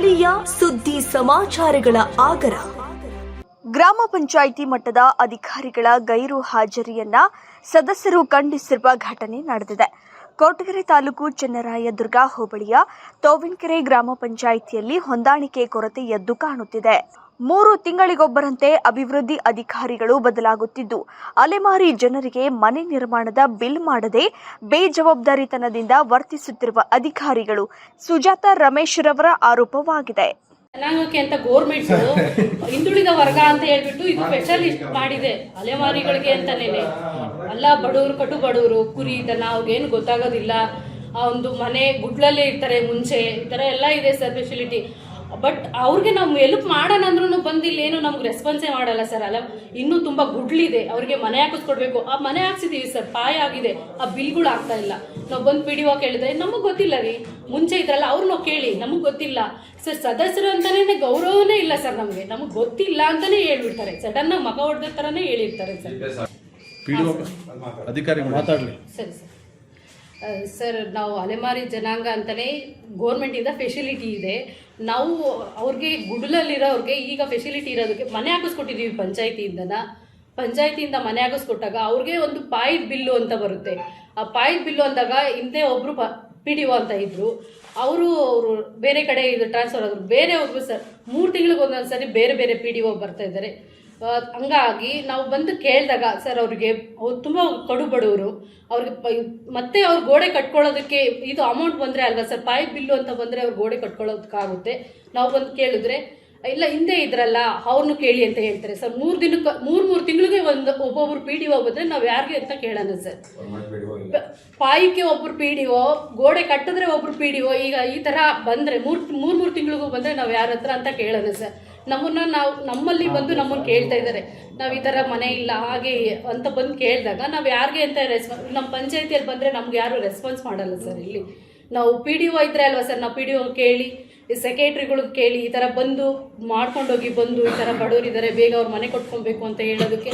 ಸ್ಥಳೀಯ ಸುದ್ದಿ ಸಮಾಚಾರಗಳ ಆಗರ. ಗ್ರಾಮ ಪಂಚಾಯಿತಿ ಮಟ್ಟದ ಅಧಿಕಾರಿಗಳ ಗೈರು ಹಾಜರಿಯನ್ನ ಸದಸ್ಯರು ಖಂಡಿಸಿರುವ ಘಟನೆ ನಡೆದಿದೆ. ಕೋಟಗೆರೆ ತಾಲೂಕು ಚೆನ್ನರಾಯದುರ್ಗ ಹೋಬಳಿಯ ತೋವಿನಕೆರೆ ಗ್ರಾಮ ಪಂಚಾಯಿತಿಯಲ್ಲಿ ಹೊಂದಾಣಿಕೆ ಕೊರತೆ ಎದ್ದು ಕಾಣುತ್ತಿದೆ. ಮೂರು ತಿಂಗಳಿಗೊಬ್ಬರಂತೆ ಅಭಿವೃದ್ಧಿ ಅಧಿಕಾರಿಗಳು ಬದಲಾಗುತ್ತಿದ್ದು, ಅಲೆಮಾರಿ ಜನರಿಗೆ ಮನೆ ನಿರ್ಮಾಣದ ಬಿಲ್ ಮಾಡದೆ ಬೇಜವಾಬ್ದಾರಿತನದಿಂದ ವರ್ತಿಸುತ್ತಿರುವ ಅಧಿಕಾರಿಗಳು ಸುಜಾತ ರಮೇಶ್ ರವರ ಆರೋಪವಾಗಿದೆ. ಜನಾಂಗಕ್ಕೆ ಅಂತ ಗೋರ್ಮೆಂಟ್ ಹಿಂದುಳಿದ ವರ್ಗ ಅಂತ ಹೇಳ್ಬಿಟ್ಟು ಇದು ಸ್ಪೆಷಲಿಸ್ಟ್ ಮಾಡಿದೆ ಅಲೆಮಾರಿಗಳಿಗೆ ಅಂತಲೇ ಅಲ್ಲ, ಬಡವರು ಕಟು ಬಡವರು, ಕುರಿ, ದನ, ಅವ್ರಿಗೇನು ಗೊತ್ತಾಗೋದಿಲ್ಲ. ಆ ಒಂದು ಮನೆ ಗುಡ್ಲಲ್ಲೇ ಇರ್ತಾರೆ ಮುಂಚೆ, ಈ ಥರ ಎಲ್ಲ ಇದೆ ಸರ್ ಫೆಸಿಲಿಟಿ ಬಟ್ ಅವ್ರಿಗೆ ನಾವು ಎಲ್ಪ್ ಮಾಡೋಣ ಅಂದ್ರೂ ಬಂದಿಲ್ಲ ಏನು ನಮ್ಗೆ ರೆಸ್ಪಾನ್ಸೇ ಮಾಡಲ್ಲ ಸರ್ ಅಲ್ಲ ಇನ್ನೂ ತುಂಬ ಗುಡ್ಲಿದೆ. ಅವ್ರಿಗೆ ಮನೆ ಹಾಕಿಸ್ಕೊಡ್ಬೇಕು. ಆ ಮನೆ ಹಾಕ್ಸಿದ್ದೀವಿ ಸರ್ ಪಾಯ ಆಗಿದೆ. ಆ ಬಿಲ್ಗಳು ಆಗ್ತಾ ಇಲ್ಲ. ನಾವು ಬಂದು ಪಿ ಡಿ ಓ ಕೇಳಿದ್ರೆ ನಮಗೆ ಗೊತ್ತಿಲ್ಲ ರೀ. ಮುಂಚೆ ಇದ್ರಲ್ಲ ಅವ್ರನ್ನ ಕೇಳಿ. ನಮಗೆ ಗೊತ್ತಿಲ್ಲ. ಸರ್ ಸದಸ್ಯರು ಅಂತಲೇ ಗೌರವನೇ ಇಲ್ಲ ಸರ್ ನಮಗೆ. ನಮಗೆ ಗೊತ್ತಿಲ್ಲ ಅಂತಲೇ ಹೇಳ್ಬಿಡ್ತಾರೆ. ಸಡನ್ ಆಗಿ ಮಗ ಹೊಡೆದ ಥರನೇ ಹೇಳಿರ್ತಾರೆ ಸರ್ ಅಧಿಕಾರಿ ಮಾತಾಡಲಿ. ಸರಿ ಸರ್ ಸರ್, ನಾವು ಅಲೆಮಾರಿ ಜನಾಂಗ ಅಂತಲೇ ಗೋರ್ಮೆಂಟಿಂದ ಫೆಸಿಲಿಟಿ ಇದೆ. ನಾವು ಅವ್ರಿಗೆ ಗುಡ್ಲಲ್ಲಿರೋರಿಗೆ ಈಗ ಫೆಸಿಲಿಟಿ ಇರೋದಕ್ಕೆ ಮನೆ ಹಾಕಿಸ್ಕೊಟ್ಟಿದ್ದೀವಿ ಪಂಚಾಯತಿಯಿಂದನ. ಪಂಚಾಯತಿಯಿಂದ ಮನೆ ಹಾಕಿಸ್ಕೊಟ್ಟಾಗ ಅವ್ರಿಗೆ ಒಂದು ಪಾಯಿಂಟ್ ಬಿಲ್ಲು ಅಂತ ಬರುತ್ತೆ. ಆ ಪಾಯಿಂಟ್ ಬಿಲ್ಲು ಅಂದಾಗ ಹಿಂದೆ ಒಬ್ಬರು ಪ, ಪಿ ಡಿ ಒ ಅಂತ ಇದ್ದರು ಅವರು ಅವರು ಬೇರೆ ಕಡೆ ಇದು ಟ್ರಾನ್ಸ್ಫರ್ ಆದರು. ಬೇರೆ ಒಬ್ಬರು ಸರ್, ಮೂರು ತಿಂಗಳಿಗೆ ಒಂದೊಂದು ಸರಿ ಬೇರೆ ಬೇರೆ ಪಿ ಡಿ ಒ ಬರ್ತಾ ಇದ್ದಾರೆ. ಹಂಗಾಗಿ ನಾವು ಬಂದು ಕೇಳಿದಾಗ ಸರ್ ಅವ್ರಿಗೆ ಅವ್ರು ತುಂಬ ಕಡು ಬಡವರು. ಅವ್ರಿಗೆ ಪ ಮತ್ತೆ ಅವ್ರು ಗೋಡೆ ಕಟ್ಕೊಳ್ಳೋದಕ್ಕೆ ಇದು ಅಮೌಂಟ್ ಬಂದರೆ ಅಲ್ವಾ ಸರ್? ಪೈಪ್ ಬಿಲ್ಲು ಅಂತ ಬಂದರೆ ಅವ್ರು ಗೋಡೆ ಕಟ್ಕೊಳ್ಳೋದಕ್ಕಾಗುತ್ತೆ. ನಾವು ಬಂದು ಕೇಳಿದ್ರೆ ಇಲ್ಲ ಹಿಂದೆ ಇದ್ರಲ್ಲ ಅವ್ರನ್ನು ಕೇಳಿ ಅಂತ ಹೇಳ್ತಾರೆ ಸರ್. ಮೂರು ದಿನಕ್ಕೆ ಮೂರು ಮೂರು ತಿಂಗಳಿಗೆ ಒಂದು ಒಬ್ಬೊಬ್ರು ಪಿ ಡಿ ಒ ಬಂದರೆ ನಾವು ಯಾರಿಗೆ ಅಂತ ಕೇಳೋಣ ಸರ್. ಪಾಯಿಗೆ ಒಬ್ರು ಪಿ ಡಿ ಒ ಗೋಡೆ ಕಟ್ಟಿದ್ರೆ ಒಬ್ರು ಪಿ ಡಿ ಒ ಈಗ ಈ ಥರ ಬಂದರೆ ಮೂರು ಮೂರು ಮೂರು ತಿಂಗಳಿಗೂ ಬಂದರೆ ನಾವು ಯಾರ ಹತ್ರ ಅಂತ ಕೇಳೋಣ ಸರ್. ನಮ್ಮನ್ನ ನಾವು ನಮ್ಮಲ್ಲಿ ಬಂದು ನಮ್ಮನ್ನು ಕೇಳ್ತಾ ಇದ್ದಾರೆ. ನಾವು ಈ ಥರ ಮನೆ ಇಲ್ಲ ಹಾಗೆ ಅಂತ ಬಂದು ಕೇಳಿದಾಗ ನಾವು ಯಾರಿಗೆ ಅಂತ ರೆಸ್ಪಾನ್ಸ್ ನಮ್ಮ ಪಂಚಾಯತಿಯಲ್ಲಿ ಬಂದರೆ ನಮ್ಗೆ ಯಾರು ರೆಸ್ಪಾನ್ಸ್ ಮಾಡಲ್ಲ ಸರ್ ಇಲ್ಲಿ. ನಾವು ಪಿ ಡಿ ಒ ಇದ್ರೆ ಅಲ್ವಾ ಸರ್? ನಾವು ಪಿ ಡಿ ಒ ಕೇಳಿ ಸೆಕ್ರೆಟ್ರಿಗಳು ಕೇಳಿ, ಈ ಥರ ಬಂದು ಮಾಡ್ಕೊಂಡೋಗಿ ಬಂದು ಈ ಥರ ಬಡವರಿದ್ದಾರೆ ಬೇಗ ಅವ್ರ ಮನೆ ಕೊಟ್ಕೊಬೇಕು ಅಂತ ಹೇಳೋದಕ್ಕೆ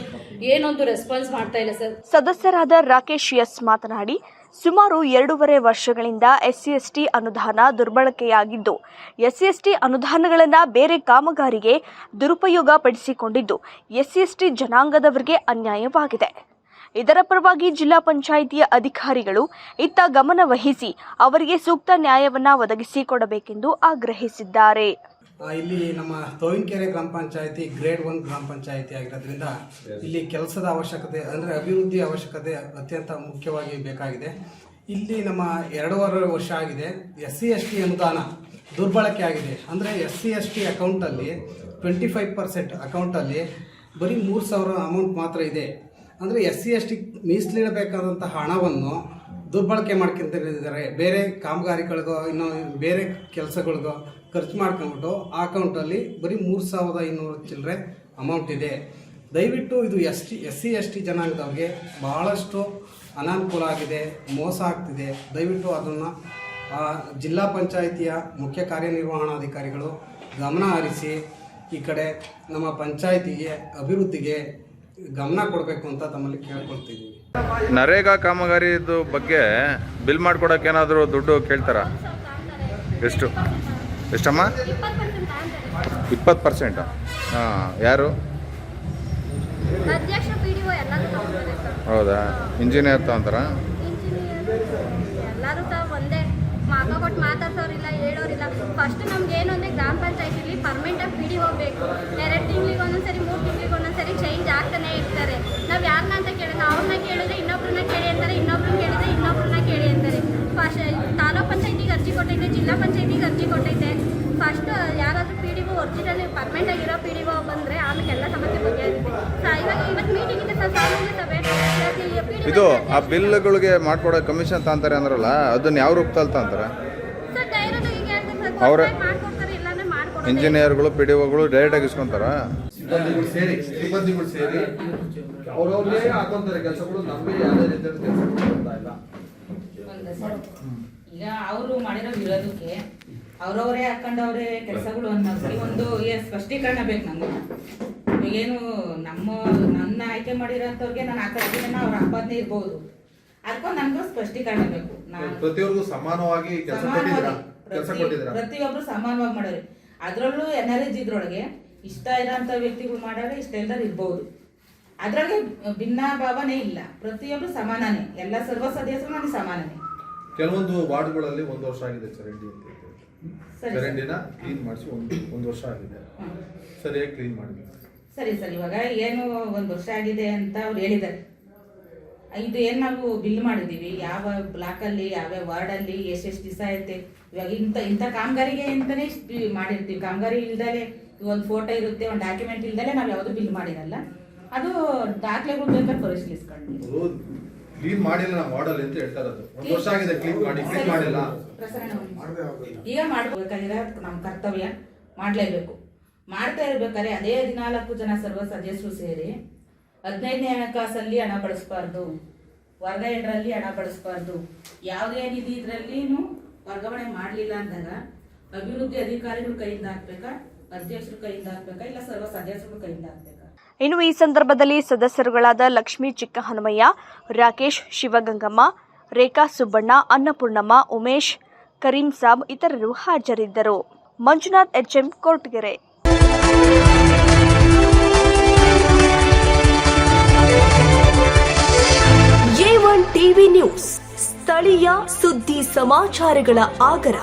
ಏನೊಂದು ರೆಸ್ಪಾನ್ಸ್ ಮಾಡ್ತಾ ಇಲ್ಲ ಸರ್. ಸದಸ್ಯರಾದ ರಾಕೇಶ್ ಎಸ್ ಮಾತನಾಡಿ, ಸುಮಾರು ಎರಡೂವರೆ ವರ್ಷಗಳಿಂದ ಎಸ್ ಸಿ ಎಸ್ ಟಿ ಅನುದಾನ ದುರ್ಬಳಕೆಯಾಗಿದ್ದು, ಎಸ್ ಸಿ ಎಸ್ ಟಿ ಅನುದಾನಗಳನ್ನು ಬೇರೆ ಕಾಮಗಾರಿಗೆ ದುರುಪಯೋಗ ಪಡಿಸಿಕೊಂಡಿದ್ದು ಎಸ್ ಟಿ ಜನಾಂಗದವರಿಗೆ ಅನ್ಯಾಯವಾಗಿದೆ. ಇದರ ಪರವಾಗಿ ಜಿಲ್ಲಾ ಪಂಚಾಯಿತಿಯ ಅಧಿಕಾರಿಗಳು ಇತ್ತ ಗಮನ ವಹಿಸಿ ಅವರಿಗೆ ಸೂಕ್ತ ನ್ಯಾಯವನ್ನ ಒದಗಿಸಿಕೊಡಬೇಕೆಂದು ಆಗ್ರಹಿಸಿದ್ದಾರೆ. ಇಲ್ಲಿ ನಮ್ಮ ತೋವಿನಕೆರೆ ಗ್ರಾಮ ಪಂಚಾಯತಿ ಗ್ರೇಡ್ ಒನ್ ಗ್ರಾಮ ಪಂಚಾಯತಿ ಆಗಿರೋದ್ರಿಂದ ಇಲ್ಲಿ ಕೆಲಸದ ಅವಶ್ಯಕತೆ ಅಂದರೆ ಅಭಿವೃದ್ಧಿ ಅವಶ್ಯಕತೆ ಅತ್ಯಂತ ಮುಖ್ಯವಾಗಿ ಬೇಕಾಗಿದೆ. ಇಲ್ಲಿ ನಮ್ಮ ಎರಡೂವರೆ ವರ್ಷ ಆಗಿದೆ. ಎಸ್ ಸಿ ಎಸ್ ಟಿ ಅನುದಾನ ದುರ್ಬಳಕೆ ಆಗಿದೆ. ಅಂದರೆ ಎಸ್ ಸಿ ಎಸ್ ಟಿ ಅಕೌಂಟಲ್ಲಿ ಟ್ವೆಂಟಿ ಫೈವ್ ಪರ್ಸೆಂಟ್ ಅಕೌಂಟಲ್ಲಿ ಬರೀ ಮೂರು ಸಾವಿರ ಅಮೌಂಟ್ ಮಾತ್ರ ಇದೆ. ಅಂದರೆ ಎಸ್ ಸಿ ಎಸ್ ಟಿ ಮೀಸಲಿಡಬೇಕಾದಂಥ ಹಣವನ್ನು ದುರ್ಬಳಕೆ ಮಾಡ್ಕೊಂತಿದ್ದಾರೆ ಬೇರೆ ಕಾಮಗಾರಿಗಳಿಗೋ, ಇನ್ನೂ ಬೇರೆ ಕೆಲಸಗಳಿಗೋ ಖರ್ಚು ಮಾಡ್ಕೊಂಬಿಟ್ಟು ಆ ಅಕೌಂಟಲ್ಲಿ ಬರೀ ಮೂರು ಸಾವಿರದ ಇನ್ನೂರು ಚಿಲ್ಲರೆ ಅಮೌಂಟ್ ಇದೆ. ದಯವಿಟ್ಟು ಇದು S T S C S T ಜನಾಂಗದವ್ರಿಗೆ ಬಹಳಷ್ಟು ಅನಾನುಕೂಲ ಆಗಿದೆ, ಮೋಸ ಆಗ್ತಿದೆ. ದಯವಿಟ್ಟು ಅದನ್ನು ಜಿಲ್ಲಾ ಪಂಚಾಯಿತಿಯ ಮುಖ್ಯ ಕಾರ್ಯನಿರ್ವಹಣಾಧಿಕಾರಿಗಳು ಗಮನ ಹರಿಸಿ ಈ ಕಡೆ ನಮ್ಮ ಪಂಚಾಯಿತಿಗೆ, ಅಭಿವೃದ್ಧಿಗೆ ಗಮನ ಕೊಡಬೇಕು ಅಂತ ತಮ್ಮಲ್ಲಿ ಕೇಳ್ಕೊಳ್ತಿದ್ದೀವಿ ನರೇಗಾ ಕಾಮಗಾರಿದು ಬಗ್ಗೆ ಬಿಲ್ ಮಾಡ್ಕೊಡಕ್ಕೆ ಏನಾದರೂ ದುಡ್ಡು ಕೇಳ್ತಾರ? ಎಷ್ಟು? ಎಷ್ಟಮ್ಮ? ಇಪ್ಪತ್ತು ಪರ್ಸೆಂಟ್. ಹಾಂ ಯಾರು? ಹೌದಾ? ಇಂಜಿನಿಯರ್ ತಗೊಂತಾರ? ಎಲ್ಲರೂ ಒಂದೇ ಮಾತಾಡ್ಸೋರಿಲ್ಲ ಹೇಳೋರಿಲ್ಲ. ಫಸ್ಟ್ ನಮ್ಗೆ ಏನು ಅಂದ್ರೆ ಗ್ರಾಮ ಪಂಚಾಯತಿಲಿ ಪರ್ಮನೆಂಟ್ ಪಿ ಡಿ ಹೋಗ್ಬೇಕು ಎರಡು ತಿಂಗಳಿಗೆ ಒಂದೊಂದ್ಸರಿ ಮೂರು ತಿಂಗಳಿಗೆ ಒಂದೊಂದ್ಸರಿ ಚೇಂಜ್ ಆಗ್ತಾನೆ ಇರ್ತಾರೆ ನಾವು ಯಾರನ್ನ ಅಂತ ಕೇಳಿದ್ರೆ ಅವ್ರನ್ನ ಕೇಳಿದ್ರೆ ಇನ್ನೊಬ್ರನ್ನ ಕೇಳಿ ಅಂತಾರೆ ಇನ್ನೊಬ್ರನ್ನ ಕೇಳಿದ್ರೆ ಇನ್ನೊಬ್ರನ್ನ ಕೇಳಿ ಅಂತಾರೆ ಫಸ್ಟ್ ತಾಲೂಕ್ ಪಂಚಾಯತಿಗೆ ಕೊಟ್ಟೈತೆ ಜಿಲ್ಲಾ ಪಂಚಾಯತಿಗೆ ಅರ್ಜಿ ಕೊಟ್ಟೈತೆ ಫಸ್ಟ್ ಯಾರಾದರೂ P D O original permanent ಆಗಿರೋ ಪಿ ಡಿ ಒ ಬಂದರೆ ಆಮೇಲೆ ಎಲ್ಲ ಸಮಸ್ಯೆ ಬಗೆಹರಿಯುತ್ತೆ ಸೊ ಇವಾಗ ಇವತ್ತು ಮೀಟಿಂಗ್ ಇದೆ ಸರ್ ಡಿ ಇದು ಆ ಬಿಲ್ಗಳಿಗೆ ಮಾಡ್ಕೊಡೋ ಕಮಿಷನ್ ತಾಂತಾರೆ ಅಂದ್ರಲ್ಲ ಅದನ್ನ ಯಾವ ರೂಪದಲ್ಲಿ ತಾಂತಾರೆ? ಅವ್ರ ಸರ್. ಇಂಜಿನಿಯರ್ಗಳು ಪಿ ಡಿ ಒಗಳು ಡೈರೆಕ್ಟಾಗಿ ಇಸ್ಕೊಂತಾರ? ಸಿಬ್ಬಂದಿಗಳು ಸೇರಿ ಸಿಬ್ಬಂದಿಗಳು ಸೇರಿ ಅವ್ರವ್ರೇ ಹಾಕೊಂತಾರೆ ಕೆಲಸಗಳು ನಮಗೆ ಯಾವುದೇ ರೀತಿಯ ಕೆಲಸ ಇಲ್ಲ. ಈಗ ಅವರು ಮಾಡಿರೋ ವಿರೋಧಕ್ಕೆ ಅವ್ರವರೇ ಹಾಕೊಂಡವ್ರೆ ಕೆಲಸಗಳು ಅನ್ನೋದಕ್ಕೆ ಒಂದು ಸ್ಪಷ್ಟೀಕರಣ ಬೇಕು ನಂಗೆ ಈಗೇನು ನಮ್ಮ ನನ್ನ ಆಯ್ಕೆ ಮಾಡಿರೋಂಥವ್ರಿಗೆ ನಾನು ಹಾಕೋದಿನ ಅವ್ರ ಆಪಾದನೆ ಇರ್ಬೋದು. ಅದಕ್ಕೊಂದು ನನಗೂ ಸ್ಪಷ್ಟೀಕರಣ ಬೇಕು. ನಾನು ಪ್ರತಿಯೊರ್ಗೂ ಸಮಾನವಾಗಿ ಪ್ರತಿಯೊಬ್ರು ಸಮಾನವಾಗಿ ಮಾಡೋರು. ಅದರಲ್ಲೂ ಎನ್ ಆರ್ ಎಜ್ ಇದ್ರೊಳಗೆ ಇಷ್ಟ ಇರೋಂಥ ವ್ಯಕ್ತಿಗಳು ಮಾಡೋರೆ ಇಷ್ಟ ಇಲ್ದಾರ ಇರ್ಬೋದು. ಅದ್ರಲ್ಲಿ ಭಿನ್ನ ಭಾವನೆ ಇಲ್ಲ. ಪ್ರತಿಯೊಬ್ರು ಸಮಾನನೇ. ಎಲ್ಲ ಸರ್ವ ಸದಸ್ಯರು ನನಗೆ ಸಮಾನನೇ. ಕೆಲವೊಂದು ವಾರ್ಡ್ಗಳಲ್ಲಿ ಒಂದು ವರ್ಷ ಆಗಿದೆ ಚರಂಡಿ ಅಂತ ಚರಂಡಿನ ಕ್ಲೀನ್ ಮಾಡಿಸಿ ಒಂದು ಒಂದು ವರ್ಷ ಆಗಿದೆ. ಸರಿಯಾಗಿ ಕ್ಲೀನ್ ಮಾಡಿದೆ ಸರಿ ಸರ್. ಇವಾಗ ಏನು ಒಂದು ವರ್ಷ ಆಗಿದೆ ಅಂತ ಅವ್ರು ಹೇಳಿದ್ದಾರೆ. ಇದು ಏನು ನಾವು ಬಿಲ್ ಮಾಡಿದ್ದೀವಿ? ಯಾವ ಬ್ಲಾಕಲ್ಲಿ ಯಾವ ವಾರ್ಡಲ್ಲಿ ಎಷ್ಟೆಷ್ಟು ದಿವಸ ಐತೆ ಇವಾಗ ಇಂಥ ಇಂಥ ಕಾಮಗಾರಿಗೆ ಅಂತಲೇ ಮಾಡಿರ್ತೀವಿ. ಕಾಮಗಾರಿ ಇಲ್ದಲೆ ಒಂದು ಫೋಟೋ ಇರುತ್ತೆ ಒಂದು ಡಾಕ್ಯುಮೆಂಟ್ ಇಲ್ದಲೆ ನಾವು ಯಾವುದು ಬಿಲ್ ಮಾಡಿರಲ್ಲ. ಅದು ದಾಖಲೆಗಳು ಬೇಕಾದ್ರೆ ಪರಿಶೀಲಿಸ್ಕೊಂಡು ಕ್ಲೀನ್ ಮಾಡಿಲ್ಲ ನಾವು ಮಾಡಲ್ಲ ಅಂತ ಹೇಳ್ತಾ ಇರೋದು? ಒಂದು ವರ್ಷ ಆಗಿದೆ ಕ್ಲೀನ್ ಮಾಡಿ ಕ್ಲೀನ್ ಮಾಡಿಲ್ಲ. ಈಗ ಮಾಡ್ಬೇಕಾಗಿರೋ ನಮ್ಮ ಕರ್ತವ್ಯ. ಮಾಡಲೇಬೇಕು. ಮಾಡ್ತಾ ಇರ್ಬೇಕಾದ್ರೆ ಅದೇ ಹದಿನಾಲ್ಕು ಜನ ಸರ್ವ ಸದಸ್ಯರು ಸೇರಿ ಹದಿನೈದನೇ ಹಣಕಾಸಲ್ಲಿ ಹಣ ಬಳಸಬಾರ್ದು. ವರ್ಗಾವಣೆಗಳಲ್ಲಿ ಹಣ ಬಳಸಬಾರ್ದು. ಯಾವುದೇ ನಿಧಿ ಇದರಲ್ಲಿ ವರ್ಗಾವಣೆ ಮಾಡಲಿಲ್ಲ ಅಂದಾಗ ಅಭಿವೃದ್ಧಿ ಅಧಿಕಾರಿಗಳ ಕೈಯಿಂದ ಹಾಕ್ಬೇಕಾ ಅಧ್ಯಕ್ಷರ ಕೈಯಿಂದ ಹಾಕ್ಬೇಕಾ ಇಲ್ಲ ಸರ್ವ ಸದಸ್ಯರ ಕೈಯಿಂದ ಹಾಕ್ಬೇಕಾ? ಇನ್ನು ಈ ಸಂದರ್ಭದಲ್ಲಿ ಸದಸ್ಯರುಗಳಾದ ಲಕ್ಷ್ಮೀ ಚಿಕ್ಕಹನುಮಯ್ಯ, ರಾಕೇಶ್ ಶಿವಗಂಗಮ್ಮ, ರೇಖಾ ಸುಬ್ಬಣ್ಣ, ಅನ್ನಪೂರ್ಣಮ್ಮ, ಉಮೇಶ್, ಕರೀಂ ಸಾಬ್ ಇತರರು ಹಾಜರಿದ್ದರು. Manjunath HM Koratagere. TV news, ಸ್ಥಳೀಯ ಸುದ್ದಿ ಸಮಾಚಾರಗಳ ಆಗರ.